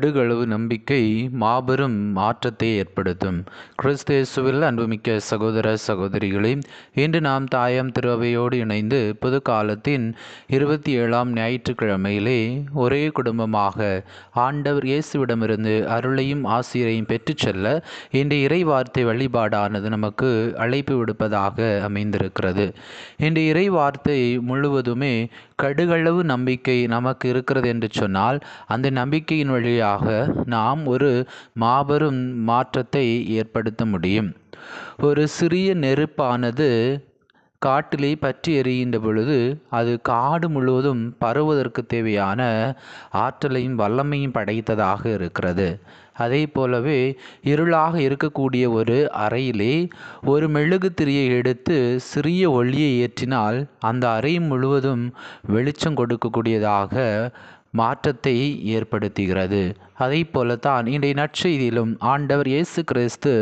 கடுகளவு நம்பிக்கை மாபெரும் மாற்றத்தை ஏற்படுத்தும். கிறிஸ்தேசுவில் அன்புமிக்க சகோதர சகோதரிகளே இன்று நாம் தாயம் திருவையோடு இணைந்து புது காலத்தின் இருபத்தி ஏழாம் ஞாயிற்றுக்கிழமையிலே ஒரே குடும்பமாக ஆண்டவர் இயேசுவிடமிருந்து அருளையும் ஆசிரியரையும் பெற்றுச் செல்ல இன்று இறை வார்த்தை வழிபாடானது நமக்கு அழைப்பு விடுப்பதாக அமைந்திருக்கிறது. இன்று இறை வார்த்தை முழுவதுமே கடுகளவு நம்பிக்கை நமக்கு இருக்கிறது என்று சொன்னால் அந்த நம்பிக்கையின் வழியாக நாம் ஒரு மாபெரும் மாற்றத்தை ஏற்படுத்த முடியும். ஒரு சிறிய நெருப்பானது காட்டிலே பற்றி எறிகின்ற பொழுது அது காடு முழுவதும் பரவுவதற்கு தேவையான ஆற்றலையும் வல்லமையும் படைத்ததாக இருக்கிறது. அதே போலவே இருளாக இருக்கக்கூடிய ஒரு அறையிலே ஒரு மெழுகு திரியை எடுத்து சிறிய ஒளியை ஏற்றினால் அந்த அறை முழுவதும் வெளிச்சம் கொடுக்கக்கூடியதாக மாற்றத்தை ஏற்படுத்துகிறது. அதை போலத்தான் இன்றைய நற்செய்தியிலும் ஆண்டவர் இயேசு கிறிஸ்து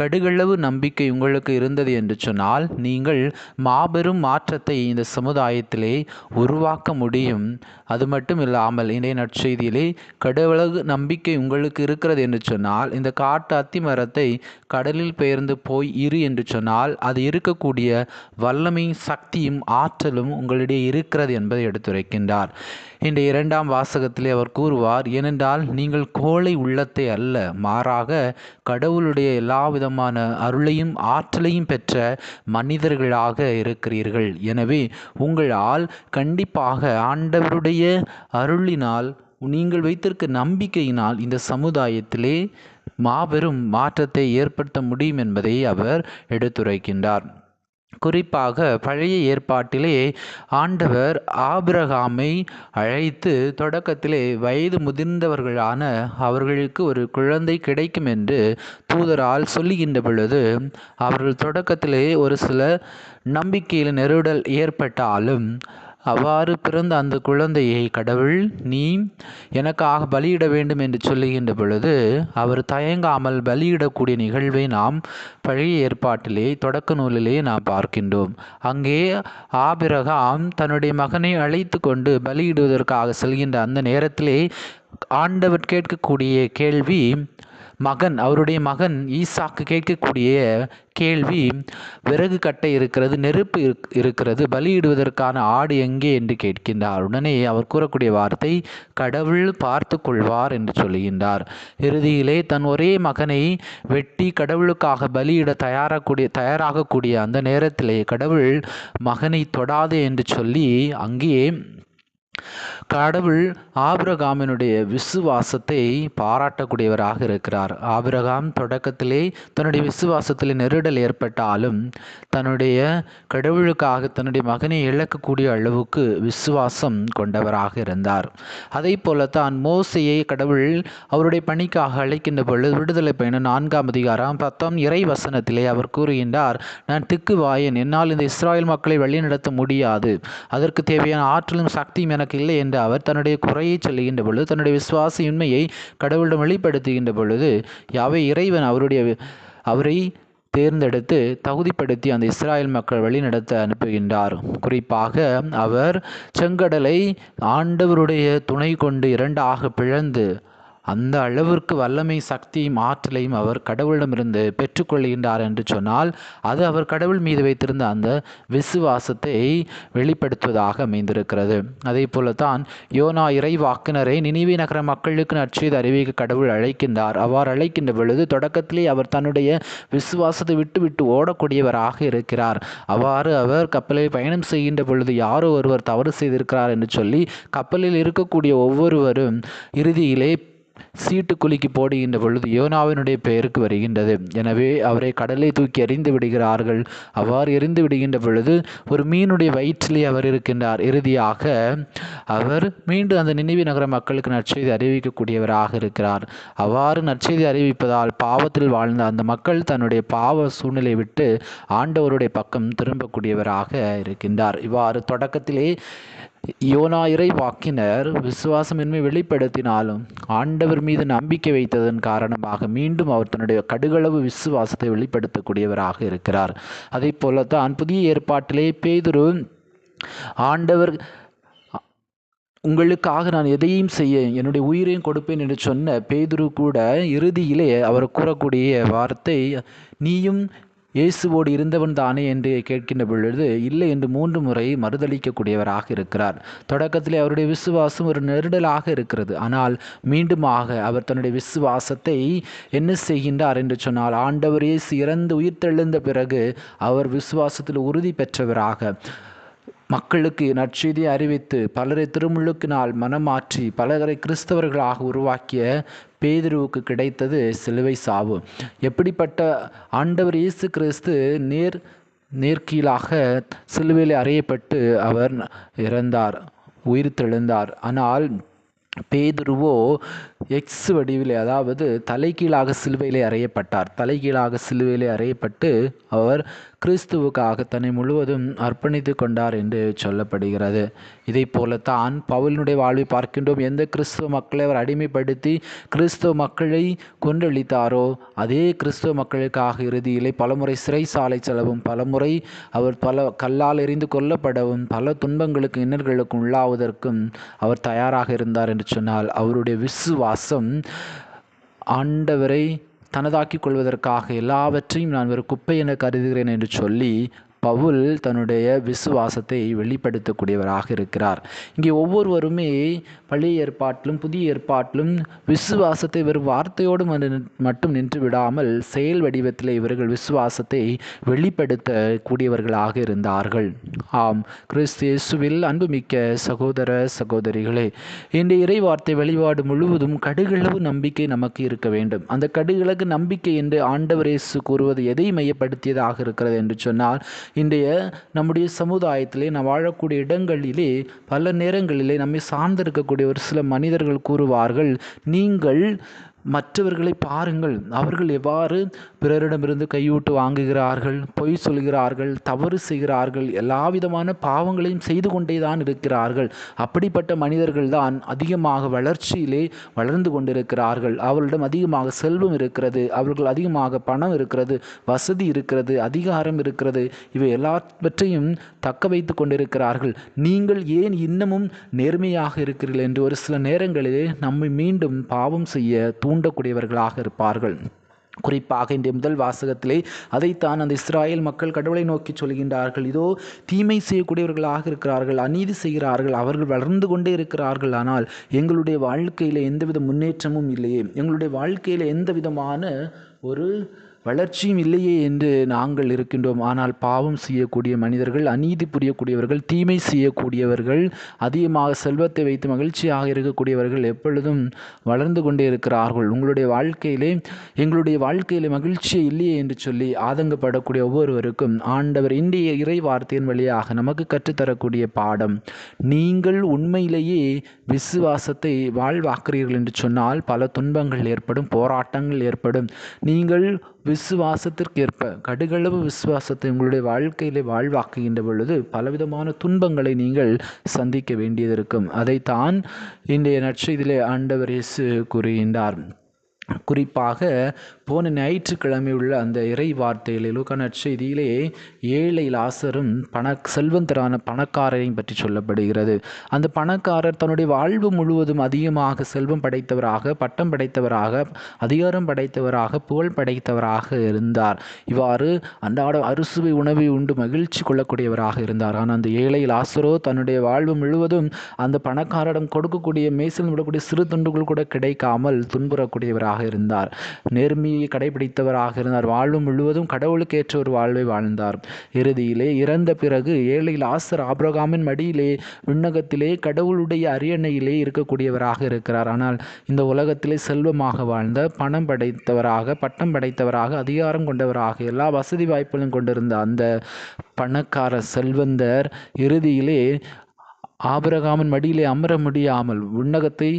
கடுகளவு நம்பிக்கை உங்களுக்கு இருந்தது என்று சொன்னால் நீங்கள் மாபெரும் மாற்றத்தை இந்த சமுதாயத்திலே உருவாக்க முடியும். அது மட்டும் இல்லாமல் இன்றைய நற்செய்தியிலே கடுகளவு நம்பிக்கை உங்களுக்கு இருக்கிறது என்று சொன்னால் இந்த காட்டு அத்தி மரத்தை கடலில் பெயர்ந்து போய் இரு என்று சொன்னால் அது இருக்கக்கூடிய வல்லமையும் சக்தியும் ஆற்றலும் உங்களிடையே இருக்கிறது என்பதை எடுத்துரைக்கின்றார். இந்த இரண்டாம் வாசகத்திலே அவர் கூறுவார் ஏனென்றால் நீங்கள் கோழை உள்ளத்தை அல்ல மாறாக கடவுளுடைய எல்லா விதமான அருளையும் ஆற்றலையும் பெற்ற மனிதர்களாக இருக்கிறீர்கள். எனவே உங்களால் கண்டிப்பாக ஆண்டவருடைய அருளினால் நீங்கள் வைத்திருக்க நம்பிக்கையினால் இந்த சமுதாயத்திலே மாபெரும் மாற்றத்தை ஏற்படுத்த முடியும் என்பதை அவர் எடுத்துரைக்கின்றார். குறிப்பாக பழைய ஏற்பாட்டிலே ஆண்டவர் ஆபிரகாமை அழைத்து தொடக்கத்திலே வயது முதிர்ந்தவர்களான அவர்களுக்கு ஒரு குழந்தை கிடைக்கும் என்று தூதரால் சொல்லுகின்ற பொழுது அவர்கள் தொடக்கத்திலே ஒரு சில நம்பிக்கையில் நெருடல் ஏற்பட்டாலும் அவ்வாறு பிறந்த அந்த குழந்தையை கடவுள் நீ எனக்காக பலியிட வேண்டும் என்று சொல்லுகின்ற பொழுது அவர் தயங்காமல் பலியிடக்கூடிய நிகழ்வை நாம் பழைய ஏற்பாட்டிலே தொடக்க நூலிலே நாம் பார்க்கின்றோம். அங்கே ஆபிரகாம் தன்னுடைய மகனை அழைத்து கொண்டு பலியிடுவதற்காக செல்கின்ற அந்த நேரத்திலே ஆண்டவர் கேட்கக்கூடிய கேள்வி மகன் அவருடைய மகன் ஈசாக்கு கேட்கக்கூடிய கேள்வி விறகு கட்டை இருக்கிறது நெருப்பு இருக்கிறது பலியிடுவதற்கான ஆடு எங்கே? என்று கேட்கின்றார். உடனே அவர் கூறக்கூடிய வார்த்தை கடவுள் பார்த்து கொள்வார் என்று சொல்லுகின்றார். இறுதியிலே தன் ஒரே மகனை வெட்டி கடவுளுக்காக பலியிட தயாராகக்கூடிய தயாராகக்கூடிய அந்த நேரத்திலே கடவுள் மகனை தொடாது என்று சொல்லி அங்கேயே கடவுள் ஆபிரகாமினுடைய விசுவாசத்தை பாராட்டக்கூடியவராக இருக்கிறார். ஆபிரகாம் தொடக்கத்திலே தன்னுடைய விசுவாசத்தில் நெருடல் ஏற்பட்டாலும் தன்னுடைய கடவுளுக்காக தன்னுடைய மகனை இழக்கக்கூடிய அளவுக்கு விசுவாசம் கொண்டவராக இருந்தார். அதே போலத்தான் மோசையை கடவுள் அவருடைய பணிக்காக அழைக்கின்ற பொழுது விடுதலை பயணம் நான்காம் அதிகாரம் பத்தாம் இறை வசனத்திலே அவர் கூறுகின்றார் நான் திக்கு வாயன் என்னால் இந்த இஸ்ராயல் மக்களை வழிநடத்த முடியாது. அதற்கு தேவையான ஆற்றலும் சக்தியும் எனக்கு இல்லை என்று அவர் தன்னுடைய குறையை சொல்லுகின்ற பொழுது தன்னுடைய விசுவாச உண்மையை கடவுளிடம் வெளிப்படுத்துகின்ற பொழுது யாவை இறைவன் அவருடைய அவரை தேர்ந்தெடுத்து தகுதிப்படுத்தி அந்த இஸ்ராயல் மக்கள் வழிநடத்த அனுப்புகின்றார். குறிப்பாக அவர் செங்கடலை ஆண்டவருடைய துணை கொண்டு இரண்டாக பிளந்து அந்த அளவிற்கு வல்லமை சக்தியும் ஆற்றலையும் அவர் கடவுளிடமிருந்து பெற்றுக்கொள்கின்றார் என்று சொன்னால் அது அவர் கடவுள் மீது வைத்திருந்த அந்த விசுவாசத்தை வெளிப்படுத்துவதாக அமைந்திருக்கிறது. அதே போலத்தான் யோனா இறைவாக்குனரை நினைவி நகர மக்களுக்கு நற்செய்து அறிவிக்க கடவுள் அழைக்கின்றார். அவ்வாறு அழைக்கின்ற பொழுது தொடக்கத்திலே அவர் தன்னுடைய விசுவாசத்தை விட்டு விட்டு ஓடக்கூடியவராக இருக்கிறார். அவ்வாறு அவர் கப்பலில் பயணம் செய்கின்ற பொழுது யாரோ ஒருவர் தவறு செய்திருக்கிறார் என்று சொல்லி கப்பலில் இருக்கக்கூடிய ஒவ்வொருவரும் இறுதியிலே சீட்டு குலுக்கி போடுகின்ற பொழுது யோனாவினுடைய பெயருக்கு வருகின்றது. எனவே அவரை கடலை தூக்கி எறிந்து விடுகிறார்கள். அவ்வாறு எறிந்து விடுகின்ற பொழுது ஒரு மீனுடைய வயிற்றிலே அவர் இருக்கின்றார். இறுதியாக அவர் மீண்டும் அந்த நினைவு நகர மக்களுக்கு நற்செய்தி அறிவிக்கக்கூடியவராக இருக்கிறார். அவ்வாறு நற்செய்தி அறிவிப்பதால் பாவத்தில் வாழ்ந்த அந்த மக்கள் தன்னுடைய பாவ சூழ்நிலை விட்டு ஆண்டவருடைய பக்கம் திரும்பக்கூடியவராக இருக்கின்றார். இவ்வாறு தொடக்கத்திலே யோனா இறை வாக்கினர் விசுவாசமின்மை வெளிப்படுத்தினாலும் ஆண்டவர் மீது நம்பிக்கை வைத்ததன் காரணமாக மீண்டும் அவர் தன்னுடைய கடுகளவு விசுவாசத்தை வெளிப்படுத்தக்கூடியவராக இருக்கிறார். அதே போலத்தான் புதிய ஏற்பாட்டிலே பேதுரு ஆண்டவர் உங்களுக்காக நான் எதையும் செய்ய என்னுடைய உயிரையும் கொடுப்பேன் என்று சொன்ன பேதுரு கூட இறுதியிலே அவர் கூறக்கூடிய வார்த்தை நீயும் இயேசுவோடு இருந்தவன் தானே என்று கேட்கின்ற பொழுது இல்லை என்று மூன்று முறை மறுதளிக்கக்கூடியவராக இருக்கிறார். தொடக்கத்திலே அவருடைய விசுவாசம் ஒரு நெருடலாக இருக்கிறது. ஆனால் மீண்டுமாக அவர் தன்னுடைய விசுவாசத்தை என்ன செய்கின்றார் என்று சொன்னால் ஆண்டவர் இயேசு இறந்து உயிர்த்தெழுந்த பிறகு அவர் விசுவாசத்தில் உறுதி பெற்றவராக மக்களுக்கு நற்செய்தியை அறிவித்து பலரை திருமுழுக்கினால் மனமாற்றி பலரை கிறிஸ்தவர்களாக உருவாக்கிய பேதுருவுக்கு கிடைத்தது சிலுவை சாவு. எப்படிப்பட்ட ஆண்டவர் இயேசு கிறிஸ்து நேர் நேர்கீழாக சிலுவையில் அறையப்பட்டு அவர் இறந்தார் உயிர் தெழுந்தார் ஆனால் பேதுருவோ எக்ஸ் வடிவிலே அதாவது தலைகீழாக சிலுவையிலே அறையப்பட்டார். தலைகீழாக சிலுவையிலே அறையப்பட்டு அவர் கிறிஸ்துவுக்காக தன்னை முழுவதும் அர்ப்பணித்து கொண்டார் என்று சொல்லப்படுகிறது. இதை போலத்தான் பவுலினுடைய வாழ்வை பார்க்கின்றோம். எந்த கிறிஸ்துவ மக்களை அவர் அடிமைப்படுத்தி கிறிஸ்துவ மக்களை கொன்றளித்தாரோ அதே கிறிஸ்துவ மக்களுக்காக இறுதியிலே பலமுறை சிறைசாலை செலவும் பலமுறை அவர் பல கல்லால் எறிந்து கொல்லப்படவும் பல துன்பங்களுக்கு இன்னர்களுக்கும் உள்ளாவதற்கும் அவர் தயாராக இருந்தார் என்று சொன்னால் அவருடைய விசுவாசம் ஆண்டவரை தனதாக்கிக் கொள்வதற்காக எல்லாவற்றையும் நான் ஒரு குப்பை என கருதுகிறேன் என்று சொல்லி பவுல் தன்னுடைய விசுவாசத்தை வெளிப்படுத்தக்கூடியவராக இருக்கிறார். இங்கே ஒவ்வொருவருமே பழைய ஏற்பாட்டிலும் புதிய ஏற்பாட்டிலும் விசுவாசத்தை வெறும் வார்த்தையோடு மட்டும் நின்று விடாமல் செயல் வடிவத்தில் இவர்கள் விசுவாசத்தை வெளிப்படுத்த கூடியவர்களாக இருந்தார்கள். ஆம் கிறிஸ்து இயேசுவில் அன்புமிக்க சகோதர சகோதரிகளே இந்த இறை வார்த்தை வெளிப்பாடு முழுவதும் கடுகளவு நம்பிக்கை நமக்கு இருக்க வேண்டும். அந்த கடுகளகு நம்பிக்கை என்று ஆண்டவர் இயேசு கூறுவது எதை மையப்படுத்தியதாக இருக்கிறது என்று சொன்னால் இன்றைய நம்முடைய சமுதாயத்திலே நாம் வாழக்கூடிய இடங்களிலே பல நேரங்களிலே நம்மை சார்ந்திருக்கக்கூடிய ஒரு சில மனிதர்கள் கூறுவார்கள் நீங்கள் மற்றவர்களை பாருங்கள். அவர்கள் எவ்வாறு பிறரிடமிருந்து கையூட்டு வாங்குகிறார்கள் பொய் சொல்கிறார்கள் தவறு செய்கிறார்கள் எல்லா விதமான பாவங்களையும் செய்து கொண்டே தான் இருக்கிறார்கள். அப்படிப்பட்ட மனிதர்கள் தான் அதிகமாக வளர்ச்சியிலே வளர்ந்து கொண்டிருக்கிறார்கள். அவர்களிடம் அதிகமாக செல்வம் இருக்கிறது அவர்கள் அதிகமாக பணம் இருக்கிறது வசதி இருக்கிறது அதிகாரம் இருக்கிறது. இவை எல்லாவற்றையும் தக்க வைத்து கொண்டிருக்கிறார்கள். நீங்கள் ஏன் இன்னமும் நேர்மையாக இருக்கிறீர்கள் என்று ஒரு சில நேரங்களிலே நம்மை மீண்டும் பாவம் செய்ய தூண்டக்கூடியவர்களாக இருப்பார்கள். குறிப்பாக இன்றைய முதல் வாசகத்திலே அதைத்தான் அந்த இஸ்ராயல் மக்கள் கடவுளை நோக்கி சொல்கின்றார்கள். இதோ தீமை செய்யக்கூடியவர்களாக இருக்கிறார்கள் அநீதி செய்கிறார்கள் அவர்கள் வளர்ந்து கொண்டே இருக்கிறார்கள். ஆனால் எங்களுடைய வாழ்க்கையில் எந்தவித முன்னேற்றமும் இல்லையே. எங்களுடைய வாழ்க்கையில் எந்த விதமான ஒரு வளர்ச்சியும் இல்லையே என்று நாங்கள் இருக்கின்றோம். ஆனால் பாவம் செய்யக்கூடிய மனிதர்கள் அநீதி புரியக்கூடியவர்கள் தீமை செய்யக்கூடியவர்கள் அதிகமாக செல்வத்தை வைத்து மகிழ்ச்சியாக இருக்கக்கூடியவர்கள் எப்பொழுதும் வளர்ந்து கொண்டே இருக்கிறார்கள். உங்களுடைய வாழ்க்கையிலே எங்களுடைய வாழ்க்கையிலே மகிழ்ச்சியே இல்லையே என்று சொல்லி ஆதங்கப்படக்கூடிய ஒவ்வொருவருக்கும் ஆண்டவர் இந்திய இறை வார்த்தையின் வழியாக நமக்கு கற்றுத்தரக்கூடிய பாடம் நீங்கள் உண்மையிலேயே விசுவாசத்தை வாழ்வாக்குறீர்கள் என்று சொன்னால் பல துன்பங்கள் ஏற்படும் போராட்டங்கள் ஏற்படும். நீங்கள் விசுவாசத்திற்கேற்ப கடுகளவு விசுவாசத்தை உங்களுடைய வாழ்க்கையிலே வாழ்வாக்குகின்ற பொழுது பலவிதமான துன்பங்களை நீங்கள் சந்திக்க வேண்டியது இருக்கும் அதைத்தான் இன்றைய நற்செய்தியிலே ஆண்டவர் இயேசு கூறுகின்றார். குறிப்பாக போன ஞாயிற்றுக்கிழமை உள்ள அந்த இறை வார்த்தையில் லூக்கா நற்செய்தியிலே ஏழை லாசரும் பண செல்வந்தரான பணக்காரரையும் பற்றி சொல்லப்படுகிறது. அந்த பணக்காரர் தன்னுடைய வாழ்வு முழுவதும் அதிகமாக செல்வம் படைத்தவராக பட்டம் படைத்தவராக அதிகாரம் படைத்தவராக புகழ் படைத்தவராக இருந்தார். இவ்வாறு அன்றாட அறுசுவை உணவை உண்டு மகிழ்ச்சி கொள்ளக்கூடியவராக இருந்தார். ஆனால் அந்த ஏழை லாசரோ தன்னுடைய வாழ்வு முழுவதும் அந்த பணக்காரரிடம் கொடுக்கக்கூடிய மேசில் விடக்கூடிய சிறு துண்டுகள் கூட கிடைக்காமல் துன்புறக்கூடியவராக இருந்தார். நேர்மையை கடைபிடித்தவராக இருந்தார். வாழ்வு முழுவதும் கடவுளுக்கு ஏற்ற ஒரு வாழ்வை வாழ்ந்தார். இறுதியிலே இறந்த பிறகு ஏழை லாசர் ஆப்ரகாமின் மடியிலே விண்ணகத்திலே கடவுளுடைய அரியணையிலே இருக்கக்கூடியவராக இருக்கிறார். ஆனால் இந்த உலகத்திலே செல்வமாக வாழ்ந்த பணம் படைத்தவராக பட்டம் படைத்தவராக அதிகாரம் கொண்டவராக எல்லா வசதி வாய்ப்புகளும் கொண்டிருந்த அந்த பணக்கார செல்வந்தர் இறுதியிலே ஆபிரகாமின் மடியிலே அமர முடியாமல் விண்ணகத்தை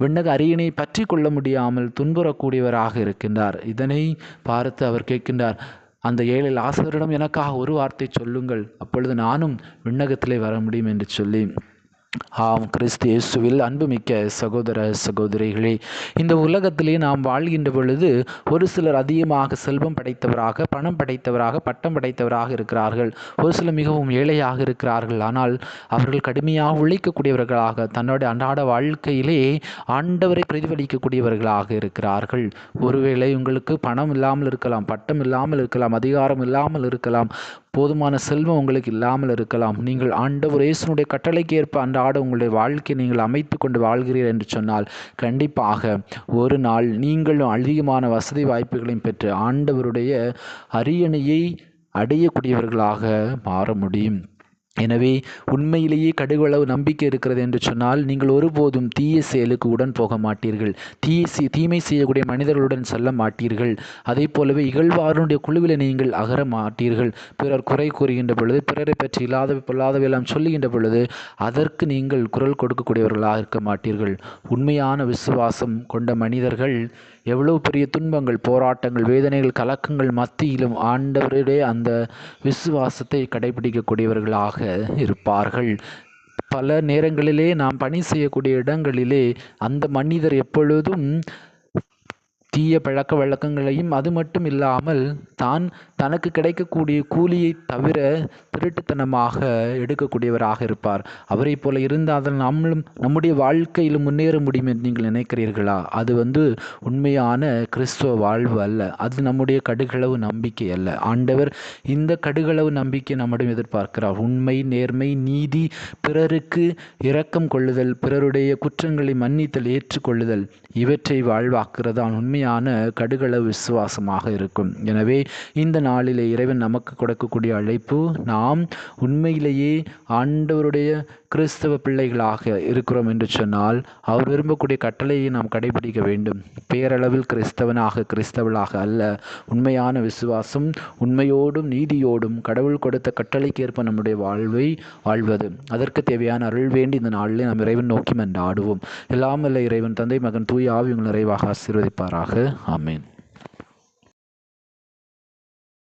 விண்ணக அரியணை பற்றி கொள்ள முடியாமல் துன்புறக்கூடியவராக இருக்கின்றார். இதனை பார்த்து அவர் கேட்கின்றார் அந்த ஏழை லாசரிடம் எனக்காக ஒரு வார்த்தை சொல்லுங்கள். அப்பொழுது நானும் விண்ணகத்திலே வர முடியும் என்று சொல்லி ஆம் கிறிஸ்து இயேசுவில் அன்புமிக்க சகோதர சகோதரிகளே இந்த உலகத்திலே நாம் வாழ்கின்ற பொழுது ஒரு சிலர் அதிகமாக செல்வம் படைத்தவராக பணம் படைத்தவராக பட்டம் படைத்தவராக இருக்கிறார்கள். ஒரு சிலர் மிகவும் ஏழையாக இருக்கிறார்கள். ஆனால் அவர்கள் கடுமையாக உழைக்கக்கூடியவர்களாக தன்னுடைய அன்றாட வாழ்க்கையிலே ஆண்டவரை பிரதிபலிக்கக்கூடியவர்களாக இருக்கிறார்கள். ஒருவேளை உங்களுக்கு பணம் இல்லாமல் இருக்கலாம் பட்டம் இல்லாமல் இருக்கலாம் அதிகாரம் இல்லாமல் இருக்கலாம் போதுமான செல்வம் உங்களுக்கு இல்லாமல் இருக்கலாம். நீங்கள் ஆண்டவர் இயேசுனுடைய கட்டளைக்கு ஏற்ப அன்றாட உங்களுடைய வாழ்க்கையை நீங்கள் அமைத்து கொண்டு வாழ்கிறீர்கள் என்று சொன்னால் கண்டிப்பாக ஒரு நாள் நீங்களும் அதிகமான வசதி வாய்ப்புகளையும் பெற்று ஆண்டவருடைய அரியணையை அடையக்கூடியவர்களாக மாற முடியும். எனவே உண்மையிலேயே கடுகளவு நம்பிக்கை இருக்கிறது என்று சொன்னால் நீங்கள் ஒருபோதும் தீய செயலுக்கு உடன் போக மாட்டீர்கள். தீய தீமை செய்யக்கூடிய மனிதர்களுடன் செல்ல மாட்டீர்கள். அதே போலவே இகழ்வாருடைய குழுவில் நீங்கள் அகர மாட்டீர்கள். பிறர் குறை கூறுகின்ற பொழுது பிறரை பற்றி இல்லாத பொல்லாதவையெல்லாம் சொல்லுகின்ற பொழுது அதற்கு நீங்கள் குரல் கொடுக்கக்கூடியவர்களாக இருக்க மாட்டீர்கள். உண்மையான விசுவாசம் கொண்ட மனிதர்கள் எவ்வளவு பெரிய துன்பங்கள் போராட்டங்கள் வேதனைகள் கலக்கங்கள் மத்தியிலும் ஆண்டவருடைய அந்த விசுவாசத்தை கடைபிடிக்கக்கூடியவர்களாக இருப்பார்கள். பல நேரங்களிலே நாம் பணி செய்யக்கூடிய இடங்களிலே அந்த மனிதர் எப்பொழுதும் தீய பழக்க வழக்கங்களையும் அது மட்டும் இல்லாமல் தான் தனக்கு கிடைக்கக்கூடிய கூலியை தவிர திருட்டுத்தனமாக எடுக்கக்கூடியவராக இருப்பார். அவரை போல இருந்தால் நம்மளும் நம்முடைய வாழ்க்கையில் முன்னேற முடியும் என்று நீங்கள் நினைக்கிறீர்களா? அது வந்து உண்மையான கிறிஸ்துவ வாழ்வு அல்ல. அது நம்முடைய கடுகளவு நம்பிக்கை அல்ல. ஆண்டவர் இந்த கடுகளவு நம்பிக்கை நம்மிடம் எதிர்பார்க்கிறார். உண்மை நேர்மை நீதி பிறருக்கு இரக்கம் கொள்ளுதல் பிறருடைய குற்றங்களை மன்னித்தல் ஏற்றுக்கொள்ளுதல் இவற்றை வாழ்வாக்குறதான் உண்மையான கடுகளவு விசுவாசமாக இருக்கும். எனவே இந்த நாளிலே இறைவன் நமக்கு கொடுக்கக்கூடிய அழைப்பு நாம் உண்மையிலேயே ஆண்டவருடைய கிறிஸ்தவ பிள்ளைகளாக இருக்கிறோம் என்று சொன்னால் அவர் விரும்பக்கூடிய கட்டளையை நாம் கடைபிடிக்க வேண்டும். பேரளவில் கிறிஸ்தவனாக கிறிஸ்தவளாக அல்ல. உண்மையான விசுவாசம் உண்மையோடும் நீதியோடும் கடவுள் கொடுத்த கட்டளைக்கு ஏற்ப நம்முடைய வாழ்வை வாழ்வது. அதற்கு தேவையான அருள் வேண்டி இந்த நாளில் நாம் இறைவன் நோக்கி மன்றாடுவோம். எல்லாம் இல்லை இறைவன் தந்தை மகன் தூய் ஆவி உங்கள் நிறைவாக ஆசீர்வதிப்பாராக. ஆமேன்.